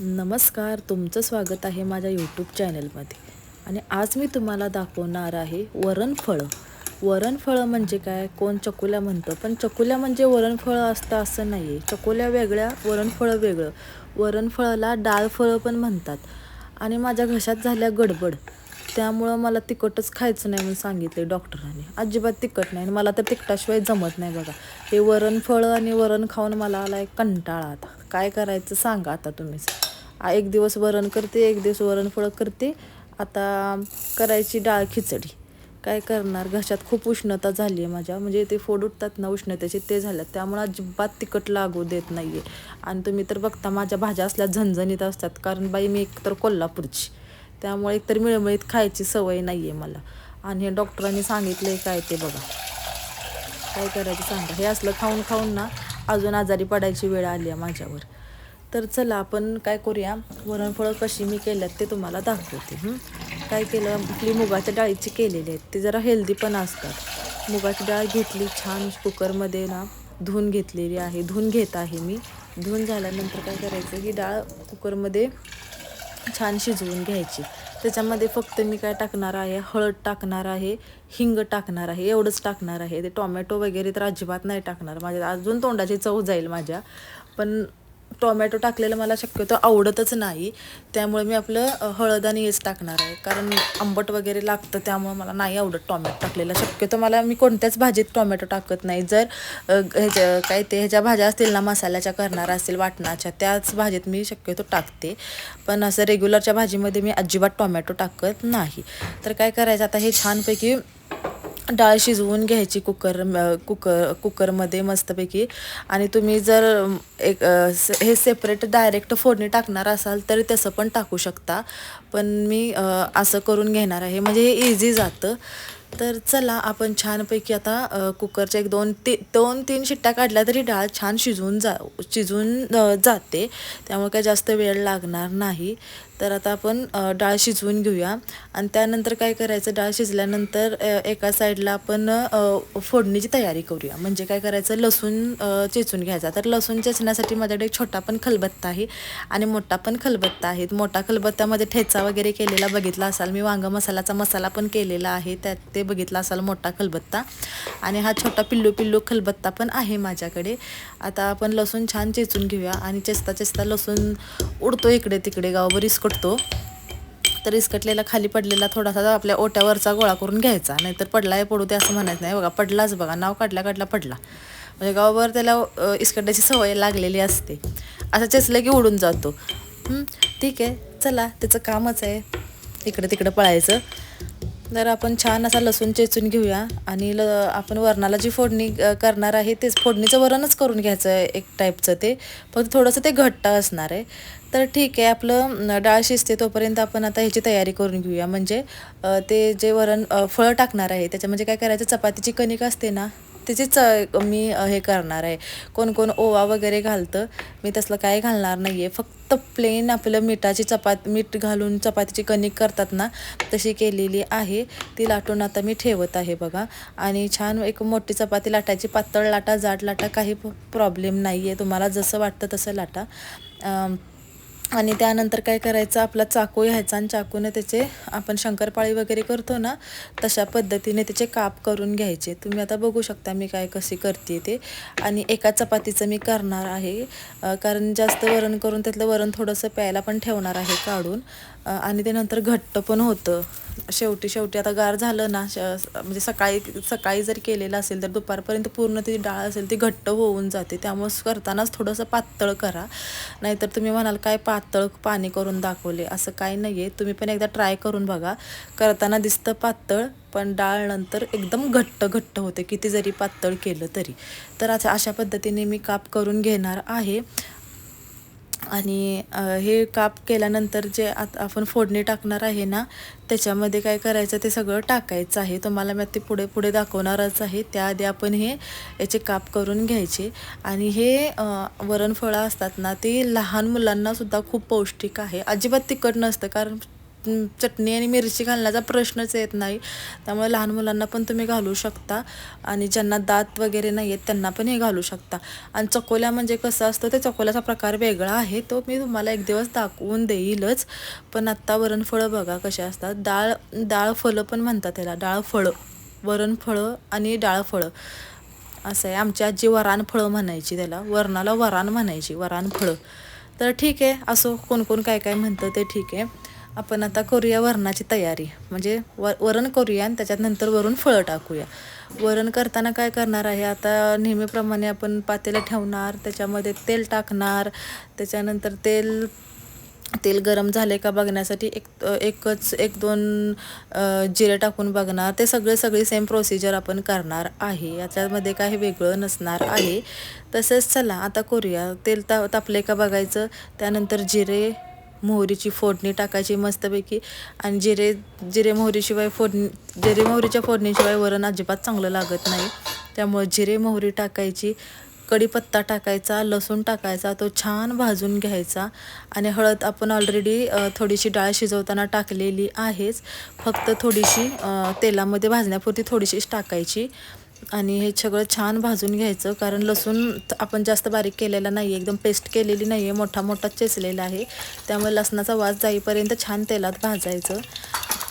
नमस्कार तुमचं स्वागत आहे माझ्या यूट्यूब चॅनलमध्ये आणि आज मी तुम्हाला दाखवणार आहे वरणफळं. वरणफळं म्हणजे काय? कोण चकुल्या म्हणतं? पण चकुल्या म्हणजे वरणफळं असतं असं नाही आहे चकुल्या वेगळ्या वरणफळं वेगळं. वरणफळाला डाळफळं पण म्हणतात. आणि माझ्या घशात झाल्या गडबड. त्यामुळं मला तिखटच खायचं नाही म्हणून सांगितले डॉक्टरांनी. अजिबात तिखट नाही. आणि मला तर तिखटाशिवाय जमत नाही बघा. हे वरण फळं आणि वरण खाऊन मला आला एक कंटाळा आता. काय करायचं सांगा आता तुम्हीच एक दिवस वरण करते एक दिवस वरण फळं करते. आता करायची डाळ खिचडी. काय करणार? घशात खूप उष्णता झाली आहे माझ्या. म्हणजे ते फोड उठतात ना उष्णतेचे ते झाल्यात. त्यामुळे अजिबात तिखट लागू देत नाही आहे आणि तुम्ही तर बघता माझ्या भाज्या असल्या झणझणीत असतात. कारण बाई मी एक तर कोल्हापूरची. त्यामुळे एकतर मिळमिळीत खायची सवय नाही आहे मला. आणि हे डॉक्टरांनी सांगितलं आहे काय ते बघा. काय करायचं सांगा. हे असलं खाऊन खाऊन ना अजून आजारी पडायची वेळ आली आहे माझ्यावर. तर चला आपण काय करूया? वरणफळं कशी मी केल्यात ते तुम्हाला दाखवते. काय केलं? आपली मुगाच्या डाळीची केलेली आहेत. ते जरा हेल्दी पण असतात. मुगाची डाळ घेतली छान कुकरमध्ये ना धुवून घेतलेली आहे. धुवून घेत आहे मी. धुवून झाल्यानंतर काय करायचं? ही डाळ कुकरमध्ये छान शिजवून घ्यायची. त्याच्यामध्ये फक्त मी काय टाकणार आहे? हळद टाकणार आहे हिंग टाकणार आहे एवढंच टाकणार आहे. ते टोमॅटो वगैरे तर अजिबात नाही टाकणार. माझ्या अजून तोंडाची चव जाईल माझ्या. पण टोमॅटो टाकलेलं मला शक्यतो आवडतच नाही. त्यामुळे मी आपलं हळद आणि हेच टाकणार आहे. कारण आंबट वगैरे लागतं त्यामुळे मला नाही आवडत टोमॅटो टाकलेलं. शक्यतो मला मी कोणत्याच भाजीत टोमॅटो टाकत नाही. जर ह्याच्या काय ते ह्याच्या भाज्या असतील ना मसाल्याच्या करणार असतील वाटणाच्या त्याच भाजीत मी शक्यतो टाकते. पण असं रेग्युलरच्या भाजीमध्ये मी अजिबात टोमॅटो टाकत नाही. तर काय करायचं? आता हे छानपैकी डाळ शिजवून घ्यायची कुकर कुकर कुकरमध्ये मस्तपैकी. आणि तुम्ही जर एक स- हे सेपरेट डायरेक्ट फोडणी टाकणार असाल तर तसं पण टाकू शकता. पण मी असं करून घेणार आहे. म्हणजे हे इझी जातं. तर चला आपण छानपैकी आता कुकरच्या एक दोन ती दोन तीन शिट्ट्या काढल्या तरी डाळ छान शिजवून जा शिजवून जाते. त्यामुळे काय जास्त वेळ लागणार नाही. तर आता आपण डाळ शिजवून घेऊया. आणि त्यानंतर काय करायचं? डाळ शिजल्यानंतर एका साईडला आपण फोडणीची तयारी करूया. म्हणजे काय करायचं? लसूण चेचून घ्यायचा. तर लसूण चेचण्यासाठी माझ्याकडे एक छोटा पण खलबत्ता आहे आणि मोठा पण खलबत्ता आहे. मोठा खलबत्त्यामध्ये ठेचा वगैरे केलेला बघितला असाल. मी वांग मसालाचा मसाला पण केलेला आहे. त्यात ते बघितला असाल मोठा खलबत्ता. आणि हा छोटा पिल्लू पिल्लू खलबत्ता पण आहे माझ्याकडे. आता आपण लसूण छान चेचून घेऊया. आणि चेचता चेचता लसूण उडतो इकडे तिकडे गावभर इसकटतो तर इसकटलेला खाली पडलेला थोडासा आपल्या ओट्यावरचा गोळा करून घ्यायचा. नाहीतर पडला आहे पडू दे असं म्हणायचं नाही. बघा पडलाच बघा. नाव काढल्या काढला पडला. म्हणजे गावभर त्याला इस्कटण्याची सवय लागलेली असते. असं चेचलं की उडून जातो. ठीक आहे. चला त्याचं कामच आहे. इकडं तिकडं पळायचं. तर आपण छान असा लसूण चेचून घेऊया. आणि ल आपण वरणाला जी फोडणी करणार आहे तेच फोडणीचं वरणच करून घ्यायचं एक टाईपचं ते. फक्त थोडंसं ते घट्ट असणार आहे. तर ठीक आहे आपलं डाळ शिजते तोपर्यंत आपण आता ह्याची तयारी करून घेऊया. म्हणजे ते जे वरण फळं टाकणार आहे त्याच्या म्हणजे काय करायचं? चपातीची कणिक असते ना त्याची च मी हे करणार आहे. कोण कोण ओवा वगैरे घालतं मी तसलं काय घालणार नाही आहे फक्त प्लेन आपलं मिठाची चपात मीठ घालून चपातीची कणिक करतात ना तशी केलेली आहे. ती लाटून आता मी ठेवत आहे बघा. आणि छान एक मोठी चपाती लाटायची. पातळ लाटा जाड लाटा काही प्रॉब्लेम नाही आहे तुम्हाला जसं वाटतं तसं लाटा. आणि त्यानंतर काय करायचं आपला चाकू घ्यायचा आणि चाकूने त्याचे आपण शंकरपाळी वगैरे करतो ना तशा पद्धतीने त्याचे काप करून घ्यायचे. तुम्ही आता बघू शकता मी काय कशी करते ते. आणि एका चपातीचं मी करणार आहे. कारण जास्त वरण करून त्यातलं वरण थोडंसं प्यायला पण ठेवणार आहे काढून. आणि ते नंतर घट्ट पण होतं. शेवटी शेवटी आता गार झालं ना श म्हणजे सकाळी सकाळी जर केलेलं असेल तर दुपारपर्यंत पूर्ण ती डाळ असेल ती घट्ट होऊन जाते. त्यामुळे करतानाच थोडंसं पातळ करा. नाहीतर तुम्ही म्हणाल काय पातळ पाणी करून दाखवले? असं काय नाही आहे तुम्ही पण एकदा ट्राय करून बघा. करताना दिसतं पातळ पण डाळ नंतर एकदम घट्ट घट्ट होते. किती जरी पातळ केलं तरी. तर अशा पद्धतीने मी काप करून घेणार आहे. आणि हे काप केल्यानंतर जे आता आपण फोडणी टाकणार आहे ना त्याच्यामध्ये काय करायचं ते सगळं टाकायचं आहे. तुम्हाला मी ते पुढे पुढे दाखवणारच आहे. त्याआधी आपण हे याचे काप करून घ्यायचे. आणि हे वरणफळं असतात ना ते लहान मुलांनासुद्धा खूप पौष्टिक आहे. अजिबात तिखट नसतं कारण चटणी आणि मिरची घालण्याचा प्रश्नच येत नाही. त्यामुळे लहान मुलांना पण तुम्ही घालू शकता आणि ज्यांना दात वगैरे नाही आहेत त्यांना पण हे घालू शकता. आणि चकोल्या म्हणजे कसं असतं ते चकोल्याचा प्रकार वेगळा आहे. तो मी तुम्हाला एक दिवस दाखवून देईलच. पण आत्ता वरणफळं बघा कसे असतात. डाळ डाळ फळं पण म्हणतात त्याला. डाळ फळं. वरणफळं आणि डाळ फळं. असं आहे. आमची आजी वरान फळं म्हणायची त्याला. वरणाला वरान म्हणायची. वरान फळं. तर ठीक आहे. असो कोण कोण काय काय म्हणतं ते ठीक आहे. आपण आता करूया वरणाची तयारी. म्हणजे व वरण करूया आणि त्याच्यात नंतर वरून फळं टाकूया. वरण करताना काय करणार आहे? आता नेहमीप्रमाणे आपण पातेलं ठेवणार त्याच्यामध्ये तेल टाकणार त्याच्यानंतर तेल तेल गरम झाले का बघण्यासाठी एक एकच एक दोन जिरे टाकून बघणार. ते सगळे सगळी सेम प्रोसिजर आपण करणार आहे. याच्यामध्ये काही वेगळं नसणार आहे. तसेच चला आता करूया. तेल ता तापले का बघायचं? त्यानंतर जिरे मोहरीची फोडणी टाकायची मस्तपैकी. आणि जिरे जिरे मोहरीशिवाय फोडणी जिरे मोहरीच्या फोडणीशिवाय वरण अजिबात चांगलं लागत नाही. त्यामुळे जिरे मोहरी टाकायची कढीपत्ता टाकायचा लसूण टाकायचा तो छान भाजून घ्यायचा. आणि हळद आपण ऑलरेडी थोडीशी डाळ शिजवताना टाकलेली आहेच. फक्त थोडीशी तेलामध्ये भाजण्यापुरती थोडीशीच टाकायची. आणि हे सगळं छान भाजून घ्यायचं कारण लसूण आपण जास्त बारीक केलेला नाही आहे एकदम पेस्ट केलेली नाही आहे मोठा मोठा चेचलेला आहे. त्यामुळे लसणाचा वास जाईपर्यंत छान तेलात भाजायचं.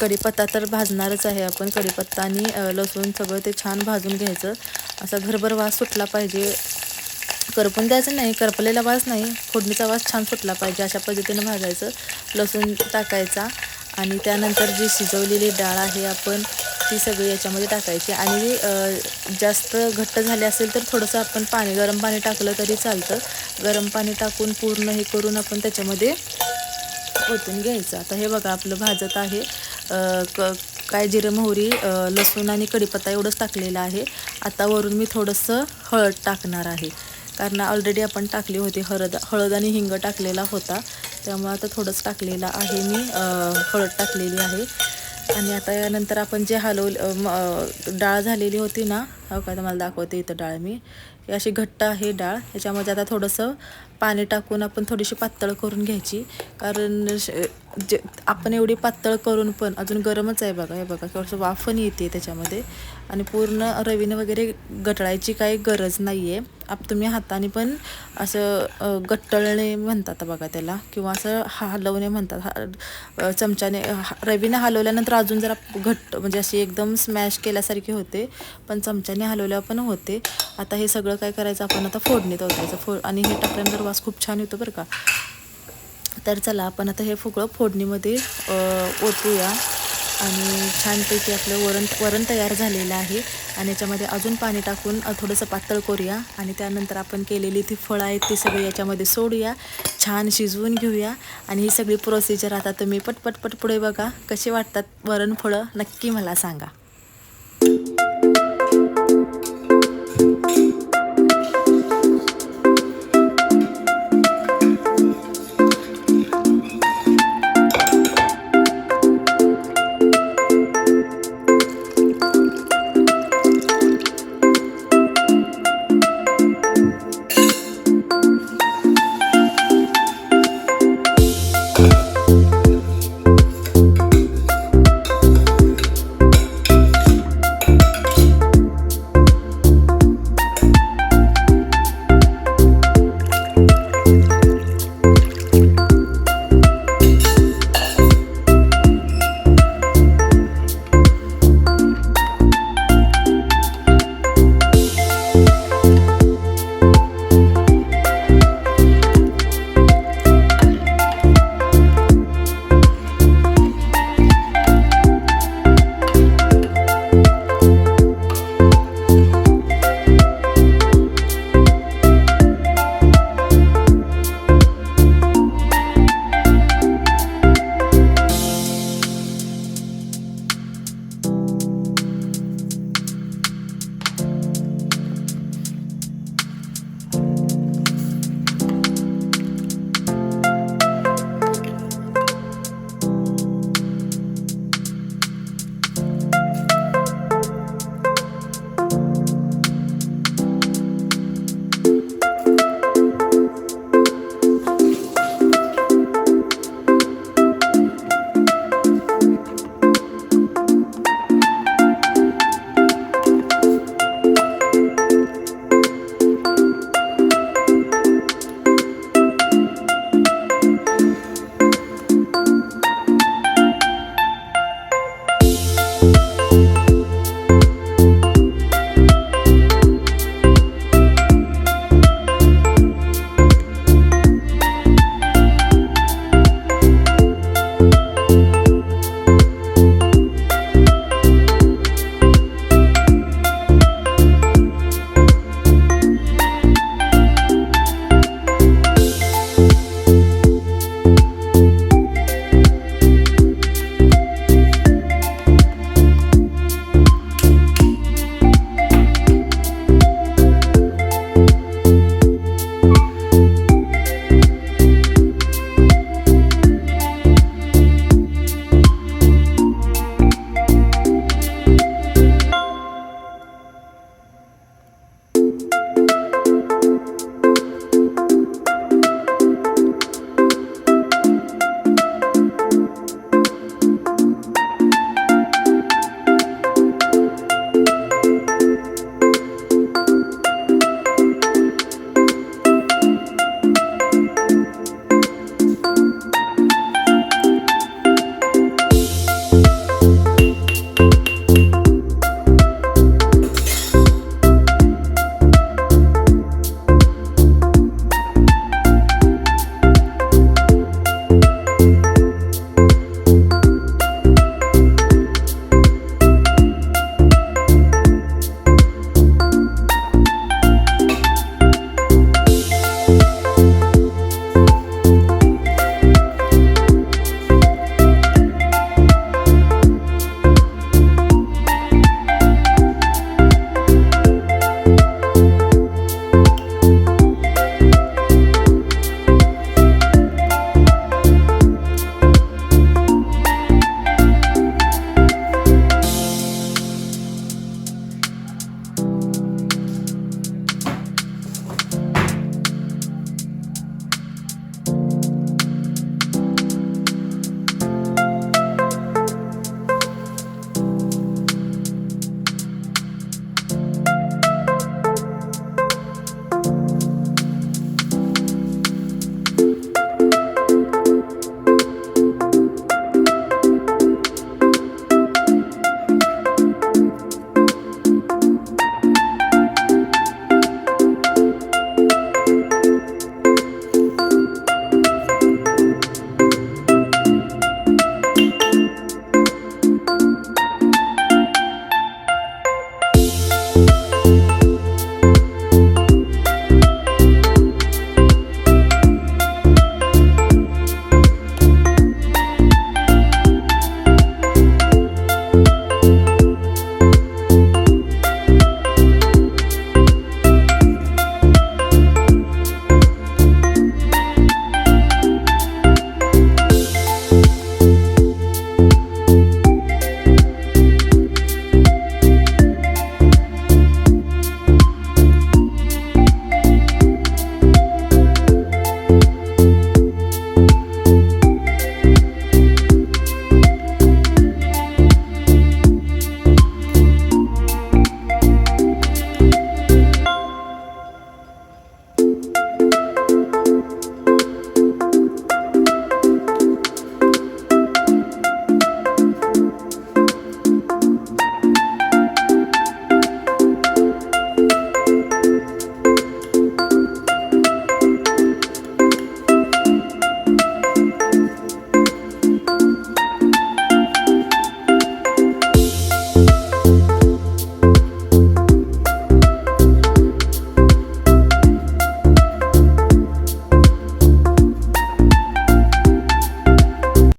कढीपत्ता तर भाजणारच आहे आपण कढीपत्ता आणि लसूण सगळं ते छान भाजून घ्यायचं. असा घरभर वास सुटला पाहिजे. करपून द्यायचं नाही करपलेला वास नाही फोडणीचा वास छान सुटला पाहिजे अशा पद्धतीनं भाजायचं. लसूण टाकायचा. आणि त्यानंतर जी शिजवलेली डाळ आहे आपण ती सगळी याच्यामध्ये टाकायची. आणि जास्त घट्ट झाले असेल तर थोडंसं आपण पाणी गरम पाणी टाकलं तरी चालतं. गरम पाणी टाकून पूर्ण हे करून आपण त्याच्यामध्ये ओतून घ्यायचं. आता हे बघा आपलं भाजत आहे. क काय जिरे मोहरी लसूण आणि कढीपत्ता एवढंच टाकलेलं आहे. आता वरून मी थोडंसं हळद टाकणार आहे. कारण ऑलरेडी आपण टाकली होती हळद हळद आणि हिंग टाकलेला होता. त्यामुळे आता थोडंच टाकलेलं आहे मी हळद टाकलेली आहे. आणि आता यानंतर आपण जे हलवलं डाळ झालेली होती ना हो का तुम्हाला दाखवते इथं डाळ मी. ही अशी घट्ट आहे डाळ. याच्यामध्ये आता थोडंसं पाणी टाकून आपण थोडीशी पातळ करून घ्यायची. कारण जे आपण एवढी पातळ करून पण अजून गरमच आहे बघा. हे बघा थोडंसं वाफण येते त्याच्यामध्ये. आणि पूर्ण रवीनं वगैरे गटळायची काही गरज नाही आहे आप तुम्ही हाताने पण असं गट्टळणे म्हणतात बघा त्याला. किंवा असं हलवणे म्हणतात. हा चमच्याने रवीनं हलवल्यानंतर अजून जरा घट्ट म्हणजे अशी एकदम स्मॅश केल्यासारखी होते. पण चमच्याने हलवल्या पण होते. आता हे सगळं काय करायचं? आपण आता फोडणीत ओतायचं. फो आणि हे टाकल्यानंतर वास खूप छान येतो बरं का. तर चला आपण आता हे फुगळं फोडणीमध्ये ओतूया. आणि छानपैकी आपलं वरण वरण तयार झालेलं आहे. आणि याच्यामध्ये अजून पाणी टाकून थोडंसं पातळ करूया. आणि त्यानंतर आपण केलेली ती फळं आहेत ती सगळी याच्यामध्ये सोडूया. छान शिजवून घेऊया. आणि ही सगळी प्रोसिजर आता तुम्ही पटपटपट पुढे बघा. कसे वाटतात वरण फळं? नक्की मला सांगा.